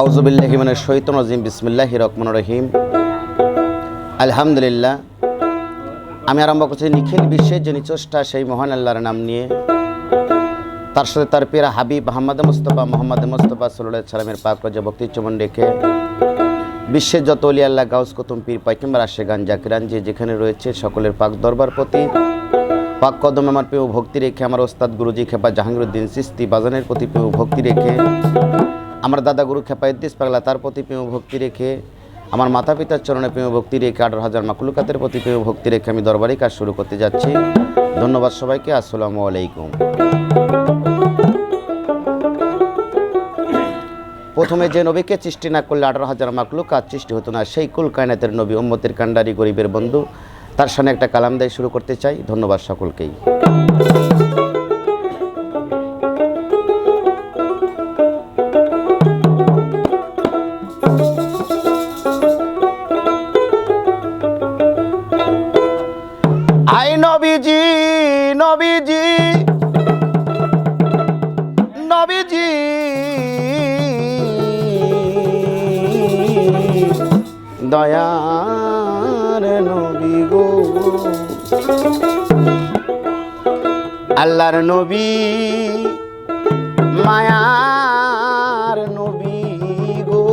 আউজুবিল্লাহি মানে শৈতন রাজিম বিসমিল্লাহ রহমান রহিম। আলহামদুলিল্লাহ, আমি আরম্ভ করছি নিখিল বিশ্বের যে নিচষ্টা সেই মহান আল্লাহর নাম নিয়ে। তার সাথে তার পেরা হাবিব মোহাম্মদ মুস্তফা মোহাম্মদ মুস্তফা সাল্লাহ সালামের পাক রাজা ভক্তি চমন রেখে বিশ্বের যত অলি আল্লাহ, গাউস কুতুম, পীর পাইকিম্বার, আশেগান, জাকিরান, যে যেখানে রয়েছে, সকলের পাক দরবার প্রতি। পাক কদম আমার প্রিয় ভক্তি রেখে, আমার ওস্তাদ গুরুজি খেপা জাহাঙ্গীরুদ্দিন সিস্তি বাজানের প্রতি প্রিয় ভক্তি রেখে। আমার দাদা গুরু খেপা ইদ্দিস পাগলা, তার প্রতি প্রিয় ভক্তি রেখে, আমার মাতা পিতার চরণে প্রিয় ভক্তি রেখে আঠারো হাজার মাকুলুকাতের প্রতি প্রিয় ভক্তি রেখে আমি দরবারি কাজ শুরু করতে যাচ্ছি। ধন্যবাদ সবাইকে, আসসালামু আলাইকুম। প্রথমে যে নবীকে সৃষ্টি না করলে আঠারো হাজার মাকলুক কাজ সৃষ্টি হতো না, সেই কুল কায়নাতের নবী, উম্মতের কান্ডারি গরিবের বন্ধু, তার সামনে একটা কালাম দেয়, শুরু করতে চাই। ধন্যবাদ সকলকেই। নবী গো। আল্লাহর নবী, মায়ার নবী গো।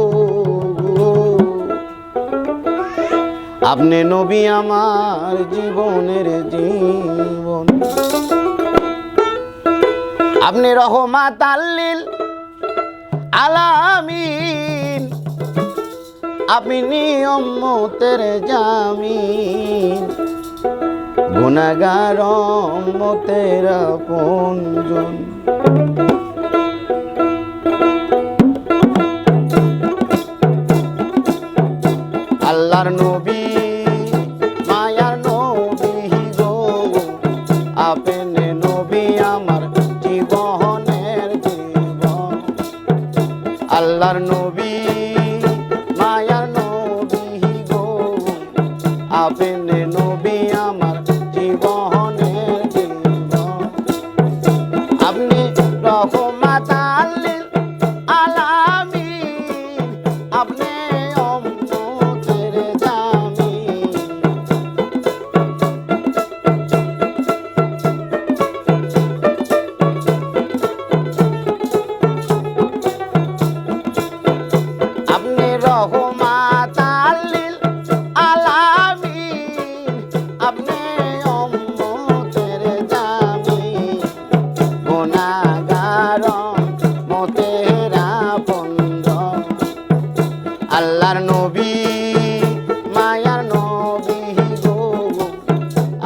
আপনি নবী আমার জীবনের জীবন। আপনি রহমাত আল্লিল আলামিন। আপনি নিয়মতের জামিন। গুণাগার মতের পঞ্জন আল্লাহর নবী, মায়ার নবী গো। আপনি নবী আমার জীবনের জীবন। আল্লাহর নবী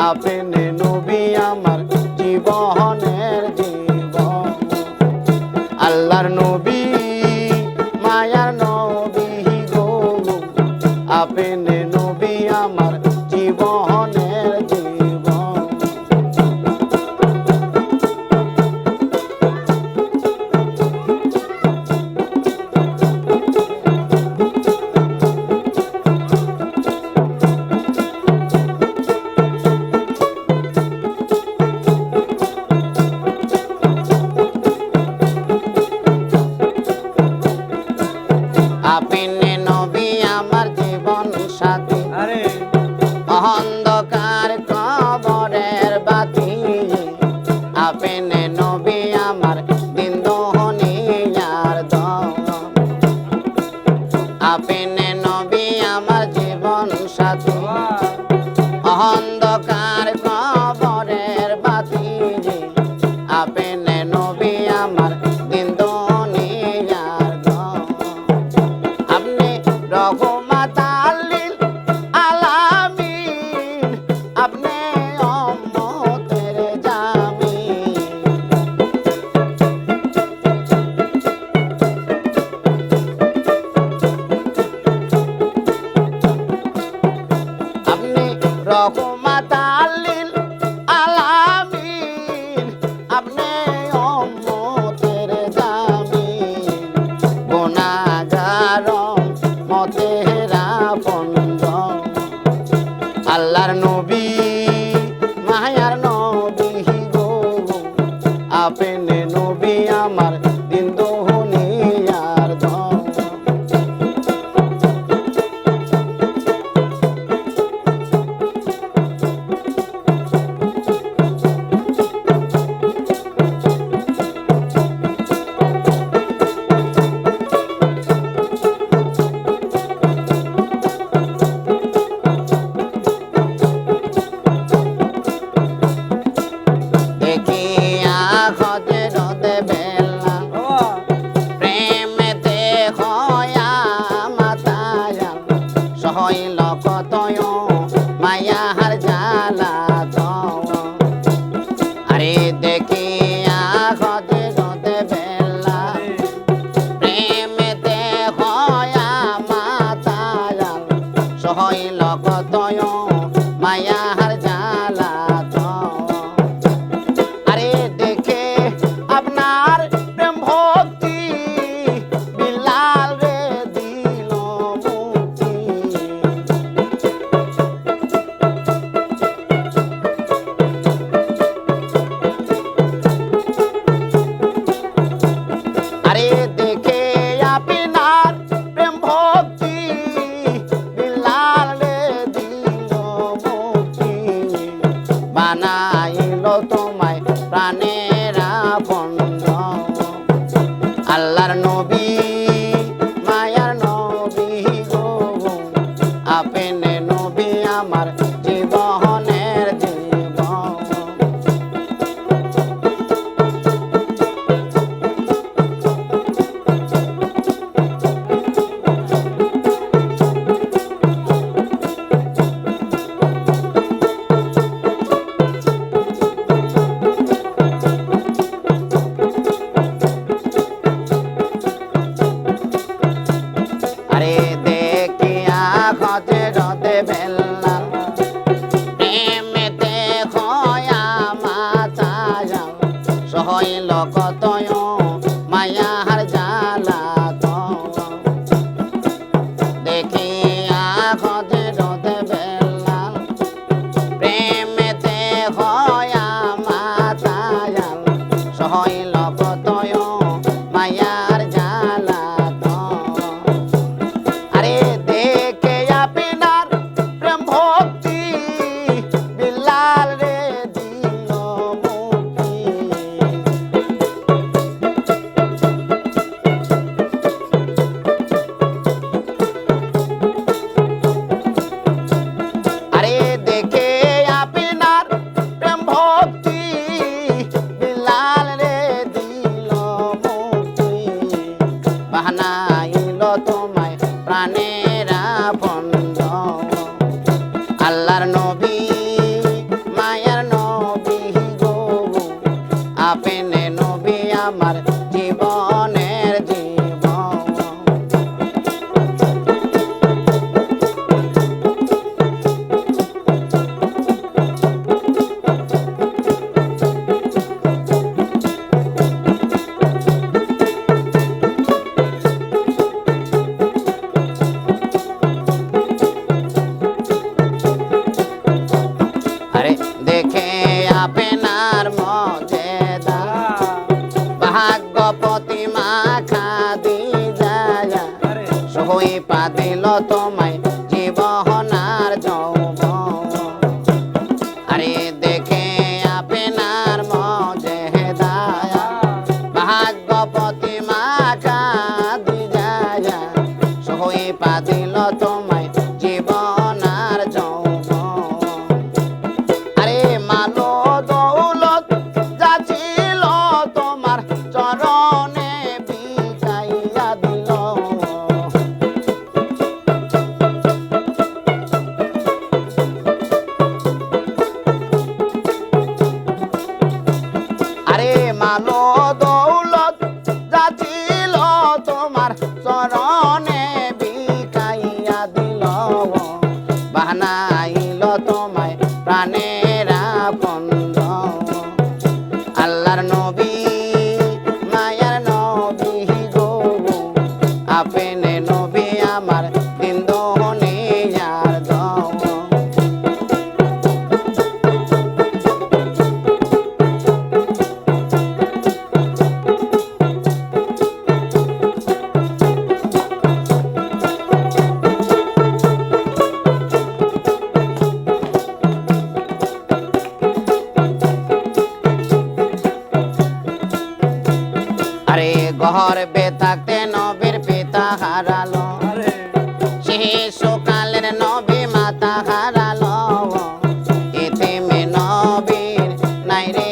আপনি আল্লাহর নবী। হইল Jim. তোমায় শহর বেতাকতে নবীর পিতা হারালো। সেই সকালের নবী মাতা হারালো। এতে মে নবীর নাই রে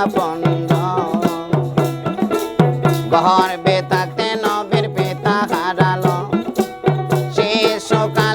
আপন গহর বেতাকতে নবীর পিতা হারালো। সেই সকাল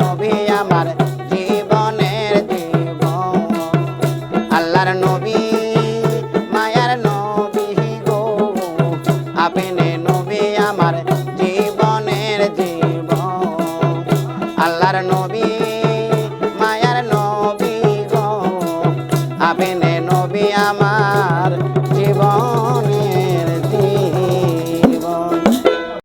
নবী আমার